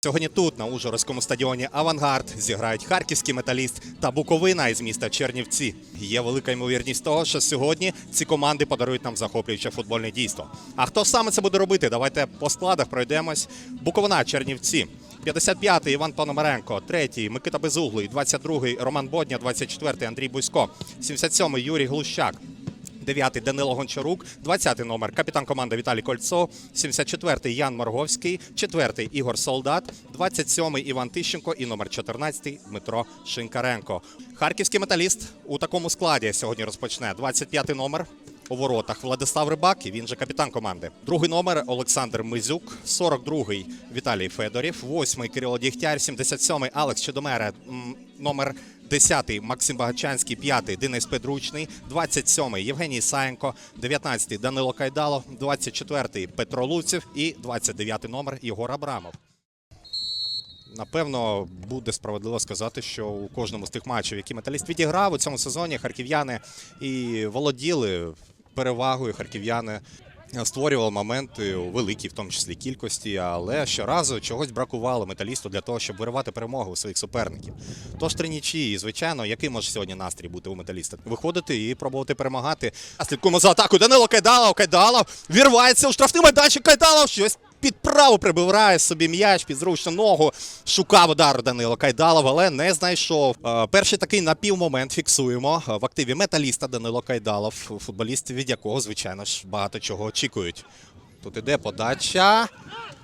Сьогодні тут, на Ужгородському стадіоні Авангард, зіграють харківський металіст та Буковина із міста Чернівці. Є велика ймовірність того, що сьогодні ці команди подарують нам захоплююче футбольне дійство. А хто саме це буде робити? Давайте по складах пройдемось. Буковина, Чернівці. 55-й Іван Пономаренко, 3-й Микита Безуглий, 22-й Роман Бодня, 24-й Андрій Бусько, 77-й Юрій Глущак, 9-й Данило Гончарук, 20-й номер капітан команди Віталій Кольцов, 74-й Ян Морговський, 4-й Ігор Солдат, 27-й Іван Тищенко і номер 14-й Дмитро Шинкаренко. Харківський металіст у такому складі сьогодні розпочне 25-й номер. У воротах Владислав Рибак, і він же капітан команди. Другий номер Олександр Мизюк, 42-й Віталій Федорів, 8-й Кирило Дігтяр, 77-й Алекс Чудомере, м, номер 10-й Максим Багачанський, 5-й Денис Педручний, 27-й Євгеній Саєнко, 19-й Данило Кайдало, 24-й Петро Луців і 29-й номер Єгор Абрамов. Напевно, буде справедливо сказати, що у кожному з тих матчів, які металіст відіграв у цьому сезоні, харків'яни і володіли перевагою. Харків'яни створювали моменти у великій, в тому числі кількості, але щоразу чогось бракувало металісту для того, щоб виривати перемогу у своїх суперників. Тож три нічі, і звичайно, який може сьогодні настрій бути у металіста? Виходити і пробувати перемагати. А слідкуємо за атакою. Данило Кайдалов, Кайдалов вірвається у штрафний майданчик. Кайдалов щось під праву прибирає собі м'яч, під зручну ногу. Шукав удар Данило Кайдалов, але не знайшов. Е, Перший такий напівмомент фіксуємо е, в активі металіста Данило Кайдалов, футболіст, від якого, звичайно ж, багато чого очікують. Тут іде подача.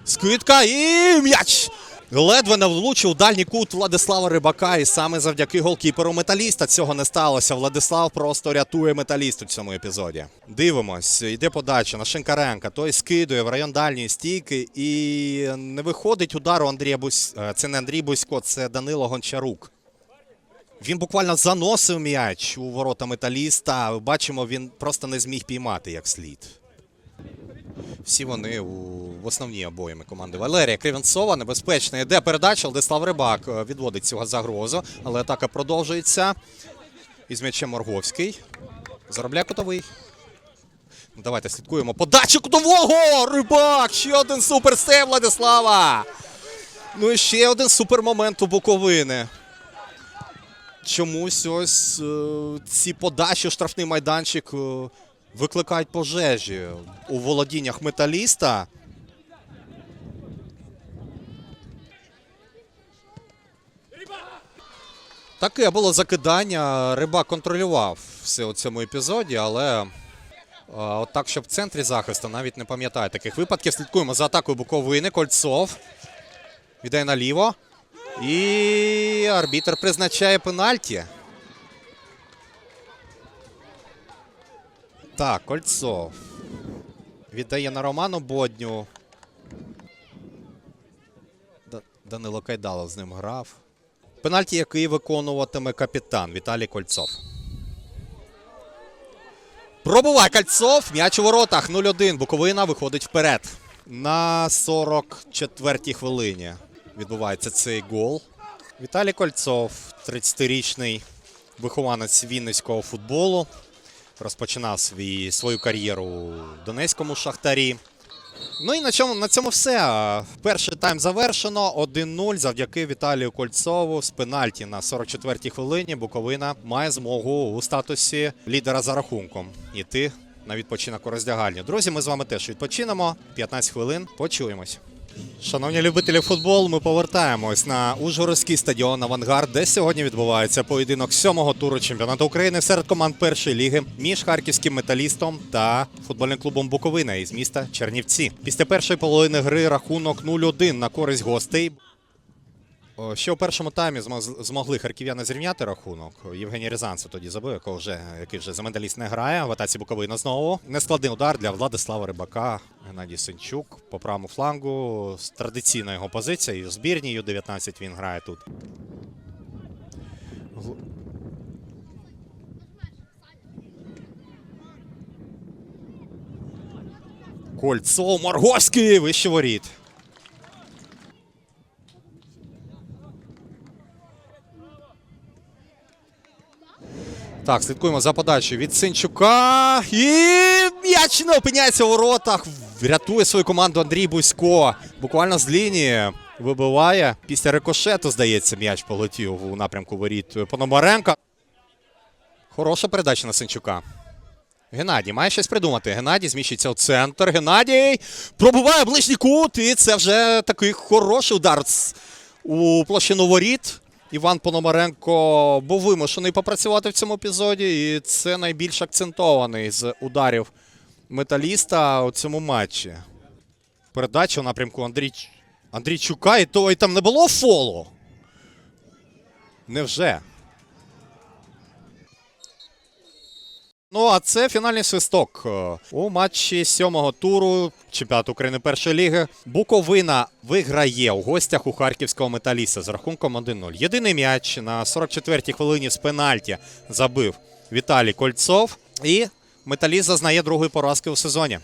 Скидка і м'яч. Ледве не влучив дальній кут Владислава Рибака, і саме завдяки голкіперу металіста цього не сталося. Владислав просто рятує металіст у цьому епізоді. Дивимось, йде подача на Шинкаренка. Той скидує в район дальньої стійки і не виходить удар у Андрія Бусь... е, Це не Андрій Бусько, це Данило Гончарук. Він буквально заносив м'яч у ворота металіста. Бачимо, він просто не зміг піймати як слід. Всі вони у в основній обоїми команди. Валерія Кривенцова небезпечна. Йде передача. Владислав Рибак е, відводить цього загрозу, але атака продовжується. Із м'ячем Морговський. Заробляє кутовий. Ну, Давайте слідкуємо. Подача кутового! Рибак! Ще один суперсейв Владислава! Ну і ще один супермомент у Буковини. Чомусь ось е, ці подачі штрафний майданчик е, викликають пожежі у володіннях металіста. Таке було закидання. Рибак контролював все у цьому епізоді, але е, от так, щоб в центрі захисту навіть не пам'ятаю таких випадків. Слідкуємо за атакою Буковини. Кольцов. Віддає наліво. І арбітр призначає пенальті. Так, Кольцов. Віддає на Роману Бодню. Данило Кайдалов з ним грав. Пенальті, який виконуватиме капітан Віталій Кольцов. Пробуває Кольцов. М'яч у воротах 0-1. Буковина виходить вперед. На 44-й хвилині відбувається цей гол. Віталій Кольцов, 30-річний вихованець вінницького футболу. Розпочинав свій, свою кар'єру у Донецькому шахтарі. Ну і на цьому, на цьому все. Перший тайм завершено. 1-0 завдяки Віталію Кольцову з пенальті на 44-й хвилині. Буковина має змогу у статусі лідера за рахунком іти на відпочинок у роздягальні. Друзі, ми з вами теж відпочинемо. 15 хвилин. Почуємось. Шановні любителі футболу, ми повертаємось на Ужгородський стадіон Авангард, де сьогодні відбувається поєдинок сьомого туру чемпіонату України серед команд першої ліги між харківським металістом та футбольним клубом Буковина із міста Чернівці. Після першої половини гри рахунок 0-1 на користь гостей. Ще у першому таймі змогли харків'яни зрівняти рахунок. Євгеній Рязанцев тоді забив, якого вже, який вже за медаліст не грає. В атаці Буковина знову. Нескладний удар для Владислава Рибака. Геннадій Сенчук по правому флангу. Традиційна його позиція. І у збірній Ю-19 він грає тут. Кольцо Морговський вище воріт. Так, слідкуємо за подачею від Синчука. І м'яч не опиняється у воротах. Рятує свою команду Андрій Бусько. Буквально з лінії. Вибиває. Після рикошету, здається, м'яч полетів у напрямку воріт Пономаренка. Хороша передача на Сенчука. Геннадій має щось придумати. Геннадій зміщується у центр. Геннадій пробиває ближній кут. І це вже такий хороший удар у площину воріт. Іван Пономаренко був вимушений попрацювати в цьому епізоді. І це найбільш акцентований з ударів металіста у цьому матчі. Передача у напрямку Андрій... Андрійчука, і то і там не було фолу. Невже? Ну, а це фінальний свисток е, у матчі сьомого туру чемпіонату України першої ліги. Буковина виграє у гостях у харківського металіста з рахунком 1-0. Єдиний м'яч на 44-й хвилині з пенальті забив Віталій Кольцов. І металіст зазнає другої поразки у сезоні.